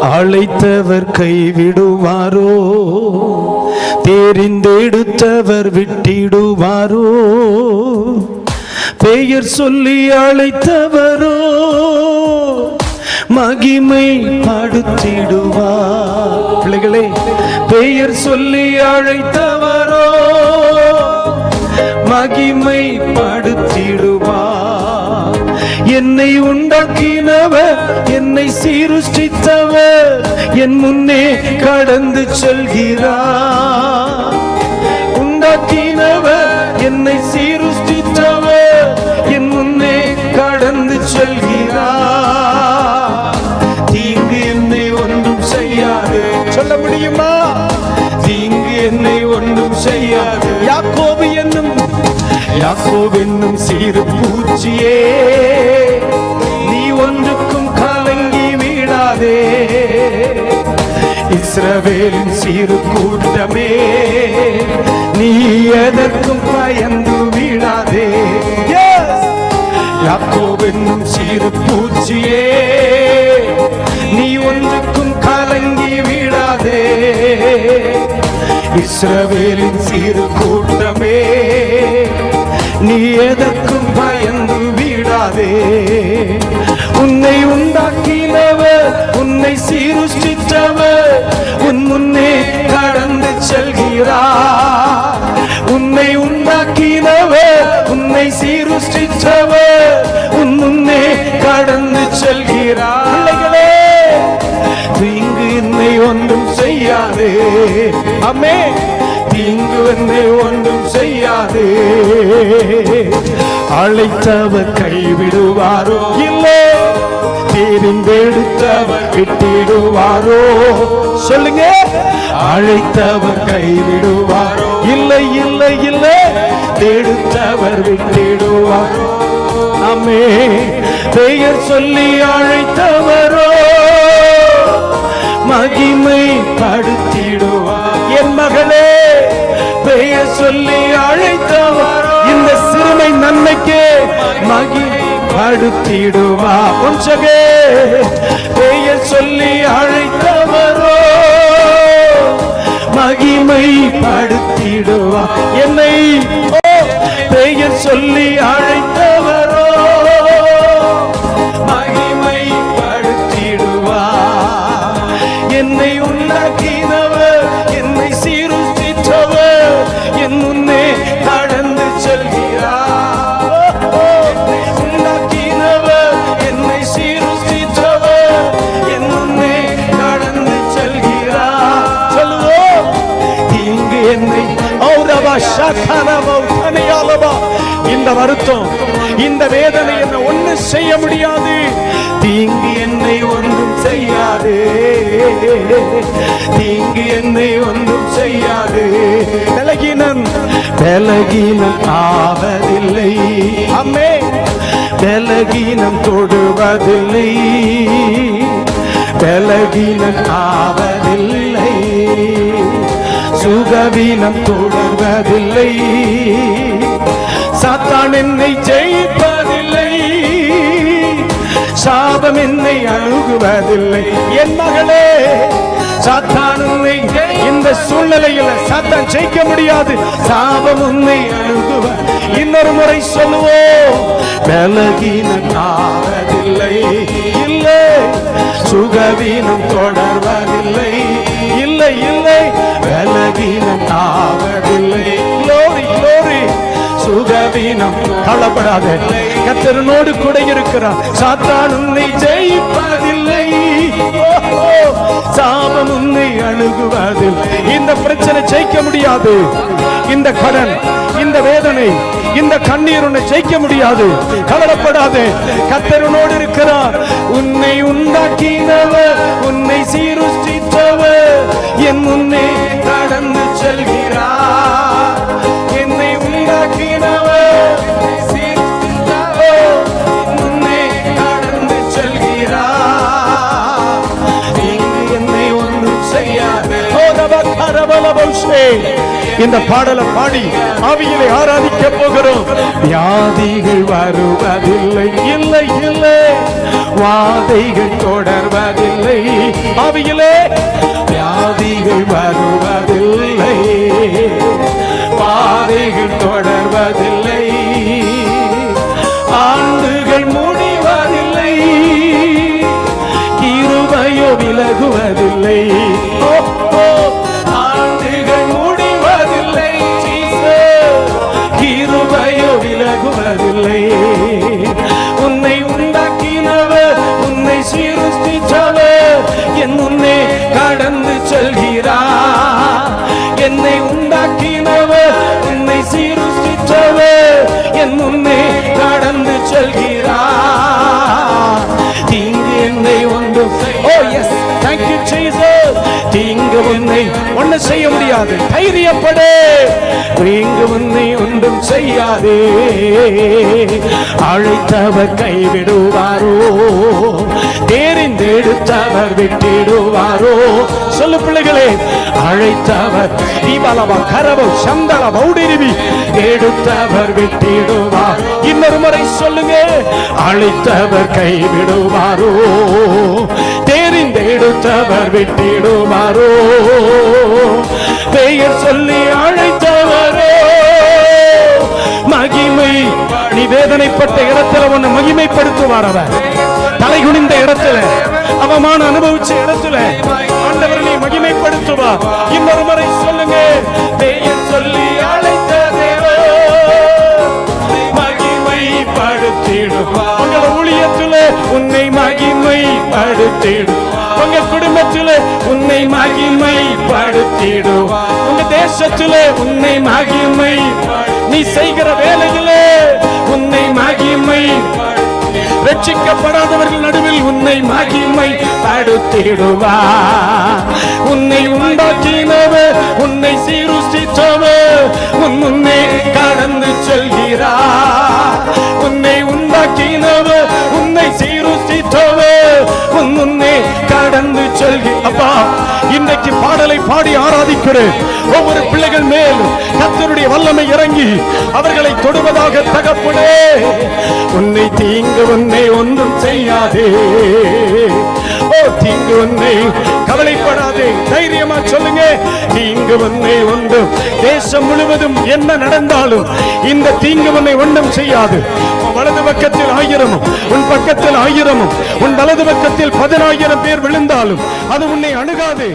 அழைத்தவர் கைவிடுவாரோ? தெரிந்தெடுத்தவர் விட்டிடுவாரோ? பெயர் சொல்லி அழைத்தவரோ? மகிமை படுத்திடுவார். பிள்ளைகளே பெயர் சொல்லி அழைத்தவரோ? மகிமை படுத்திடுவார். என்னை உண்டாக்கினவர் என்னை சீரு என் முன்னே கடந்து செல்கிறார். உண்டாக்கினவர் என்னை சீருஷ்டித்தவர். என் முன்னே கடந்து செல்கிறார். தீங்கு என்னை ஒன்றும் செய்யாது. சொல்ல முடியுமா? தீங்கு என்னை ஒன்றும் செய்யாது. யாக்கோபு என்னும் யாக்கோபு என்னும் சிறு பூச்சியே. இஸ்ரவேலின் சிறு கூட்டமே நீ எதற்கும் பயந்து விடாதே யாக்கோவின் சிறு பூச்சியே நீ ஒன்றுக்கும் கலங்கி வீழாதே. இஸ்ரவேலின் சிறு கூட்டமே நீ எதற்கும் பயந்து விடாதே உன்னை வந்து ஒன்றும் செய்யாதே. அழைத்தவர் கைவிடுவாரோ? இல்லை. தெரிந்தெடுத்தவர் விட்டிடுவாரோ? சொல்லுங்க. அழைத்தவர் கைவிடுவாரோ? இல்லை இல்லை இல்லை. தேடுத்தவர் விட்டிடுவாரோ? அம்மே பெயர் சொல்லி அழைத்தவரோ? மகிமை படுத்திடுவார் என் மகளே பெயர் சொல்லி அழைத்தவரோ. இந்த சிறுமை நன்மைக்கே மகிமை படுத்திடுவா கொஞ்சகே பெயர் சொல்லி அழைத்தவரோ மகிமை படுத்திடுவா. என்னை பெயர் சொல்லி அழைத்த இந்த வருத்தம். இந்த வேதனை என்ன ஒண்ணு செய்ய முடியாது. தீங்கு என்னை ஒன்றும் செய்யாது. தீங்கு என்னை ஒன்றும் செய்யாது. விலகினன் விலகினம் ஆவதில்லை. அம்மே விலகினம் தொடுவதில்லை. விலகினம் ஆவதில்லை. சுகவீனம் தொடர்வதில்லை சாத்தான் என்னை ஜெயிப்பதில்லை. சாபம் என்னை அணுகுவதில்லை. என் மகளே சாத்தான் உன்னை இந்த சூழ்நிலையில் சாத்தான் ஜெயிக்க முடியாது. சாபம் உன்னை அணுகுவ இன்னொரு முறை சொல்லுவோம். விலகினம் ஆவதில்லை. இல்லை சுகவீனம் தொடர்வதில்லை. இல்லை இல்லை விலகினம் ஆவதில்லை. சுகவீனம். கவலைப்படாத. கத்தரனோடு கூட இருக்கிறார். சாத்தான் உன்னை ஜெயிப்பதில்லை. ஓஹோ, சாபம் உன்னை அணுகுவதில் இந்த பிரச்சனை ஜெயிக்க முடியாது. இந்த கடன் இந்த வேதனை இந்த கண்ணீர் உன்னை ஜெயிக்க முடியாது. கவலைப்படாதே. கத்தரனோடு இருக்கிறார். உன்னை உண்டாக்கினவர் உன்னை சீருஷ்டித்தவர் என் முன்னே கடந்து செல்கிறார். இந்த பாடலை பாடி ஆவியிலே ஆராதிக்க போகிறோம். வியாதிகள் வருவதில்லை. இல்லை இல்லை. வாதைகள் தொடர்வதில்லை. ஆவியிலே வியாதிகள் வருவதில்லை. பாதைகள் தொடர்வதில்லை. விலகுவதில்லை உன்னை உண்டாக்கினவர் உன்னை சீருஷ்டிச்சவர் என் உன்னை கடந்து செல்கிறார். என்னை உண்டாக்கினவர் உன்னை சீருஷ்டிச்சவர் என் உன்னை கடந்து செல்கிறார். தீங்கு என்னை ஒன்று ஓ எஸ் தேங்க்யூ ஜீசஸ் தீங்கு உன்னை ஒன்று செய்ய முடியாது. தைரியப்படு. தீங்கு உன்னை ஒன்றும் செய்யாதே. அழைத்தவர் கைவிடுவாரோ? தேரிந்தெடுத்தவர் விட்டிடுவாரோ? சொல்லு பிள்ளைகளே அழைத்தவர் தீபாலவா கரவோ சந்தள மௌடிருவி எடுத்தவர் விட்டிடுவார் இன்னொரு முறை சொல்லுங்க அழைத்தவர் கைவிடுவாரோ? தெரிந்தெடுத்தவர் விட்டிடுவாரோ? பெயர் சொல்லி அழைத்த வேதனைப்பட்ட இடத்துல உன்னை மகிமைப்படுத்துவார் அவர். தலை குனிந்த இடத்துல அவமான அனுபவிச்ச இடத்துல ஆண்டவர் நீ மகிமைப்படுத்துவார் இன்னொரு முறை சொல்லுங்க சொல்லி அழைத்த தேவோ உங்கள் ஊழியத்துல உன்னை மகிமைப்படுத்திடும் உங்க குடும்பத்தில் உன்னை மகிமைப்படுத்திடும் உங்க தேசத்துல உன்னை மகிமை நீ செய்கிற வேலையில் மகிமை ரட்சிக்கப்படாதவர்கள் நடுவில் உன்னை மகிமை படுத்திடுவா உன்னை உண்டாக்கினவ உன்னை சீருஷ்டித்தவர் உன் முன்னே கடந்து செல்கிறா. உன்னை உண்டாக்கினவ உன்னை சீருஷ்டித்தவர் உன் முன்னே கடந்து செல்கிறா. இன்றைக்கு பாடலை பாடி ஆராதிக்கிறேன். ஒவ்வொரு பிள்ளைகள் மேல் கத்தருடைய வல்லமை இறங்கி அவர்களை தொடுவதாக தகப்படே உன்னை தீங்கு உன்னை ஒன்றும் செய்யாதே. ஓ தீங்கு உன்னை கவலைப்படாதே. தைரியமா சொல்லுங்க. தீங்கு உன்னை ஒன்றும் தேசம் முழுவதும் என்ன நடந்தாலும் இந்த தீங்கு உன்னை ஒன்றும் செய்யாது. வலது பக்கத்தில் ஆயிரமும் உன் பக்கத்தில் ஆயிரமும் உன் வலது பக்கத்தில் பதினாயிரம் பேர் விழுந்தாலும் அது உன்னை அணுகாதே.